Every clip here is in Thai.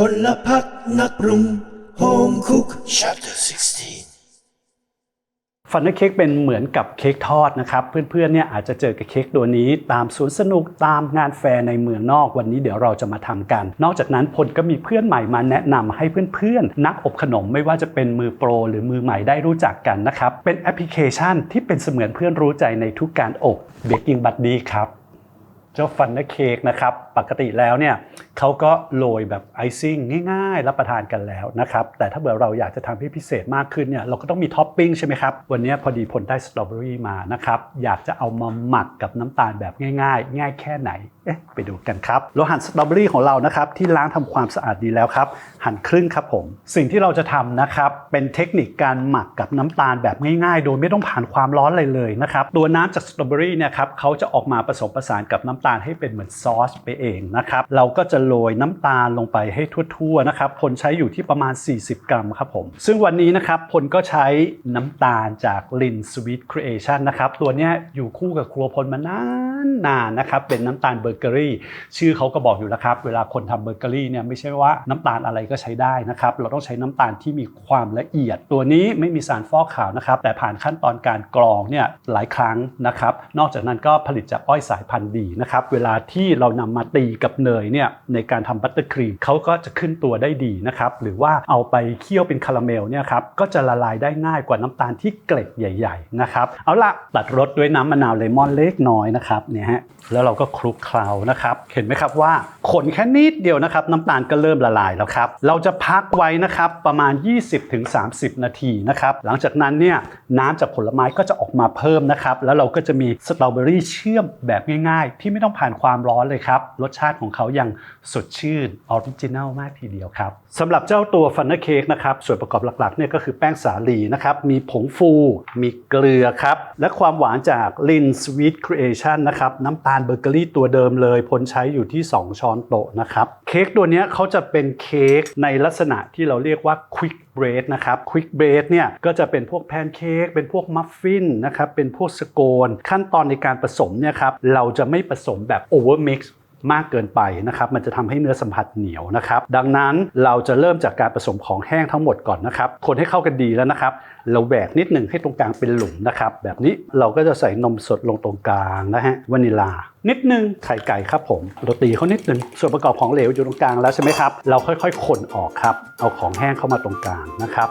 พลพักนักปรุง Home Cook Chapter 16ฟันเนอร์เค้กเป็นเหมือนกับเค้กทอดนะครับ เพื่อนๆเนี่ยอาจจะเจอกับเค้กตัวนี้ ตามสวนสนุกตามงานแฟร์ในเมืองนอกวันนี้เดี๋ยวเราจะมาทำกัน นอกจากนั้นพลก็มีเพื่อนใหม่มาแนะนำให้เพื่อนๆ นักอบขนมไม่ว่าจะเป็นมือโปร หรือมือใหม่ได้รู้จักกันนะครับ เป็นแอปพลิเคชันที่เป็นเสมือนเพื่อนรู้ใจในทุกการอบ Baking Buddy ครับ เจ้าฟันเนเค้กนะครับ ปกติแล้วเนี่ยเขาก็โรยแบบไอซิ่งง่ายๆ รับประทานกันแล้วนะครับ แต่ถ้าเกิดเราอยากจะทำให้พิเศษมากขึ้นเนี่ยเราก็ต้องมีท็อปปิ้งใช่ไหมครับ วันนี้พอดีผลได้สตรอเบอรี่มานะครับ อยากจะเอามาหมักกับน้ำตาลแบบง่ายๆ ง่ายแค่ไหน เอ๊ะ ไปดูกันครับ เราหั่นสตรอเบอรี่ของเรานะครับ ที่ล้างทำความสะอาดดีแล้วครับ หั่นครึ่งครับผม สิ่งที่เราจะทำนะครับ เป็นเทคนิคการหมักกับน้ำตาลแบบง่ายๆ โดยไม่ต้องผ่านความร้อนเลยเลยนะครับ ตัวน้ำจากสตรอเบอรี่เนี่ยครับเขาจะออกมาผสมผสานกับน้ำตาลให้เป็นเหมือนซอสไปเองนะครับ เราก็จะโรยน้ำตาลลงไปให้ทั่วๆนะครับพลใช้อยู่ที่ประมาณ 40 กรัมครับผม ซึ่งวันนี้นะครับพลก็ใช้น้ำตาลจากลินสวิตครีเอชันนะครับ ตัวนี้อยู่คู่กับครัวพลมานาน นานนะครับเป็นน้ำตาลเบเกอรี่ ชื่อเขาก็บอกอยู่แล้วครับเวลาคนทำเบเกอรี่เนี่ยไม่ใช่ว่าน้ำตาลอะไรก็ใช้ได้นะครับเราต้องใช้น้ำตาลที่มีความละเอียด ตัวนี้ไม่มีสารฟอกขาวนะครับแต่ผ่านขั้นตอนการกรองเนี่ยหลายครั้งนะครับนอกจากนั้นก็ผลิตจากอ้อยสายพันธุ์ดีนะครับเวลาที่เรานำมาตีกับเนยเนี่ยในการทำบัตเตอร์ครีมเขาก็จะขึ้นตัวได้ดีนะครับหรือว่าเอาไปเคี่ยวเป็นคาราเมลเนี่ยครับก็จะละลายได้ง่ายกว่าน้ำตาลที่เกล็ดใหญ่ ๆ นะครับ เอาละตัดรสด้วยน้ำมะนาวเลมอนเล็กน้อยนะครับเนี่ยฮะแล้วเราก็คลุกเคล้านะครับเห็นไหมครับว่าขนแค่นิดเดียวนะครับน้ำตาลก็เริ่มละลายแล้วครับเราจะพักไว้นะครับประมาณ 20-30 นาทีนะครับหลังจากนั้นเนี่ยน้ำจากผลไม้ก็จะออกมาเพิ่มนะครับแล้วเราก็จะมีสตรอเบอรี่เชื่อมแบบง่ายๆ ที่ไม่ต้องผ่านความร้อนเลยครับรสชาติของเขายังสดชื่นออริจินัลมากทีเดียวครับสำหรับเจ้าตัวฟันเนอร์เค้กนะครับส่วนประกอบหลักๆเนี่ยก็คือแป้งสาลีนะครับมีผงฟู มีเกลือครับและความหวานจาก Lin Sweet Creation นะครับน้ำตาลเบเกอรี่ตัวเดิมเลยพลใช้อยู่ที่ 2 ช้อนโต๊ะนะครับเค้กตัวนี้เขาจะเป็นเค้กในลักษณะที่เราเรียกว่าควิกเบรดนะครับควิกเบรดเนี่ยก็จะเป็นพวกแพนเค้กเป็นพวกมัฟฟินนะครับเป็นพวกสโกน ขั้นตอนในการผสมเนี่ยครับเราจะไม่ผสมแบบโอเวอร์มิกซ์ มากเกินไปนะครับมันจะทำให้เนื้อสัมผัสเหนียวนะครับดังนั้นเราจะเริ่มจากการผสมของแห้งทั้งหมดก่อนนะครับคนให้เข้ากันดีแล้วนะครับ เราแหวกนิดหนึ่งให้ตรงกลางเป็นหลุมนะครับแบบนี้เราก็จะใส่นมสดลงตรงกลางนะฮะวานิลานิดนึงไข่ไก่ครับผมเราตีเขานิดนึงส่วนประกอบของเหลวอยู่ตรงกลางแล้วใช่ไหมครับ เราค่อยๆ คนออกครับ เอาของแห้งเข้ามาตรงกลางนะครับ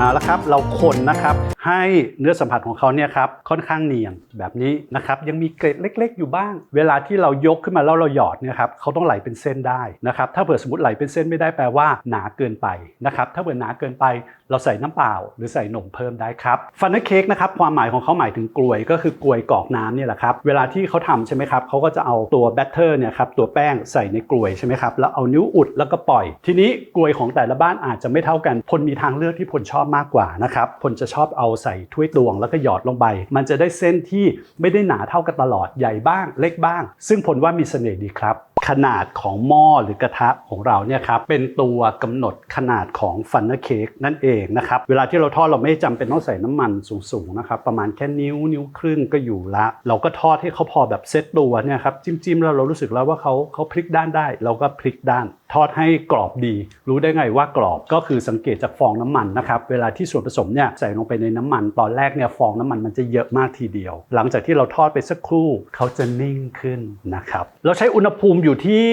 เอาละครับเราคนนะครับให้เนื้อสัมผัสของเขาเนี่ยครับค่อนข้างเนียนแบบนี้นะครับยังมีเกล็ดเล็ก ๆ อยู่บ้าง เวลาที่เรายกขึ้นมาแล้วเราหยอดเนี่ยครับเขาต้องไหลเป็นเส้นได้นะครับถ้าเผื่อสมมติไหลเป็นเส้นไม่ได้แปลว่าหนาเกินไปนะครับถ้าเผื่อหนาเกินไป เราใส่น้ำเปล่าหรือใส่นมเพิ่มได้ครับฟันเนอร์เค้กนะครับความหมายของเขาหมายถึงกลวยก็คือกลวยกรอกน้ำเนี่ยแหละครับเวลาที่เขาทำใช่ไหมครับเขาก็จะเอาตัวแบตเตอร์เนี่ยครับตัวแป้งใส่ในกลวยใช่ไหมครับแล้วเอานิ้วอุดแล้วก็ปล่อย ทีนี้กลวยของแต่ละบ้านอาจจะไม่เท่ากันพลมีทางเลือกที่พลชอบมากกว่านะครับพลจะชอบเอาใส่ถ้วยตวงแล้วก็หยอดลงไป มันจะได้เส้นที่ไม่ได้หนาเท่ากันตลอดใหญ่บ้างเล็กบ้าง ซึ่งพลว่ามีเสน่ห์ดีครับ ขนาดของหม้อหรือกระทะของเราเนี่ยครับเป็นตัวกำหนดขนาดของฟันเนอร์เค้กนั่นเองนะครับเวลาที่เราทอดเราไม่จำเป็นต้องใส่น้ำมันสูงๆนะครับประมาณแค่นิ้วนิ้วครึ่งก็อยู่ละ เราก็ทอดให้เขาพอแบบเซตตัวเนี่ยครับจิ้มๆแล้วเรารู้สึกแล้วว่าเขาเขาพลิกด้านได้ เราก็พลิกด้าน ทอดให้กรอบดี รู้ได้ไงว่ากรอบก็คือสังเกตจากฟองน้ำมันนะครับเวลาที่ส่วนผสมเนี่ยใส่ลงไปในน้ำมัน ตอนแรกเนี่ยฟองน้ำมันมันจะเยอะมากทีเดียว หลังจากที่เราทอดไปสักครู่เขาจะนิ่งขึ้นนะครับเราใช้อุณหภูมิอยู่ที่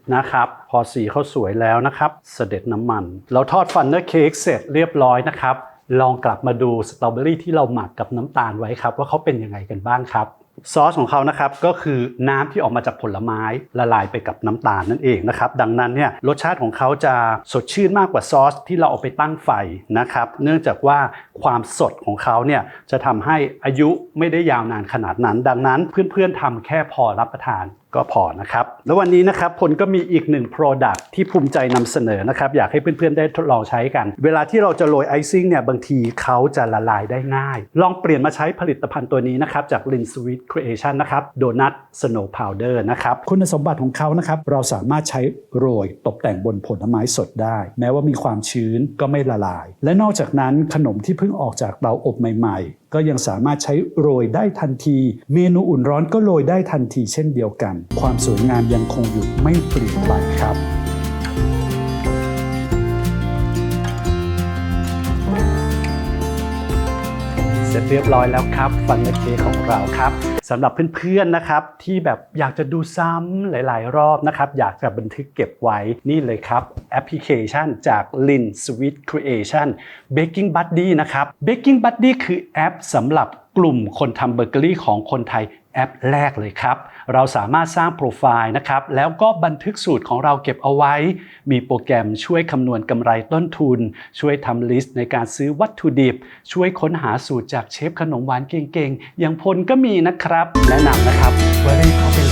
170 นะครับพอสีเขาสวยแล้วนะครับ เสด็จน้ำมัน เราทอดฟันเนอร์เค้กเสร็จเรียบร้อยนะครับลองกลับมาดูสตรอเบอรี่ที่เราหมักกับน้ำตาลไว้ครับ ว่าเขาเป็นยังไงกันบ้างครับ ซอสของเขานะครับก็คือน้ำที่ออกมาจากผลไม้ละลายไปกับน้ำตาลนั่นเองนะครับดังนั้นเนี่ยรสชาติของเขาจะสดชื่นมากกว่าซอสที่เราเอาไปตั้งไฟนะครับเนื่องจากว่าความสดของเขาเนี่ยจะทำให้อายุไม่ได้ยาวนานขนาดนั้น ดังนั้นเพื่อนๆทำแค่พอรับประทาน ก็พอนะครับ แล้ววันนี้นะครับพลก็มีอีกหนึ่ง Product ที่ภูมิใจนำเสนอนะครับ อยากให้เพื่อนๆได้ทดลองใช้กัน เวลาที่เราจะโรยไอซิ่งเนี่ย บางทีเขาจะละลายได้ง่าย ลองเปลี่ยนมาใช้ผลิตภัณฑ์ตัวนี้นะครับ จาก Lin Sweet Creation นะครับโดนัท Snow Powder นะครับ คุณสมบัติของเขานะครับ เราสามารถใช้โรยตกแต่งบนผลไม้สดได้ แม้ว่ามีความชื้นก็ไม่ละลาย และนอกจากนั้นขนมที่เพิ่งออกจากเตาอบใหม่ๆ ก็ยังสามารถใช้โรยได้ทันที เมนูอุ่นร้อนก็โรยได้ทันทีเช่นเดียวกัน ความสวยงามยังคงอยู่ไม่เปลี่ยนไปครับ เรียบร้อยแล้วครับฟันเนเค้กของเราครับสำหรับเพื่อนๆนะครับที่แบบอยากจะดูซ้ำหลาย ๆ รอบนะครับอยากจะบันทึกเก็บไว้นี่เลยครับแอปพลิเคชันจาก Lin Sweet Creation Baking Buddy นะครับ Baking Buddy คือแอปสำหรับกลุ่มคนทำเบเกอรี่ของคนไทย แอปแรกเลยครับ เราสามารถสร้างโปรไฟล์นะครับ แล้วก็บันทึกสูตรของเราเก็บเอาไว้ มีโปรแกรมช่วยคำนวณกำไรต้นทุน ช่วยทำลิสต์ในการซื้อวัตถุดิบ ช่วยค้นหาสูตรจากเชฟขนมหวานเก่งๆ อย่างพลก็มีนะครับ แนะนำนะครับว่ารีบเขาไปโ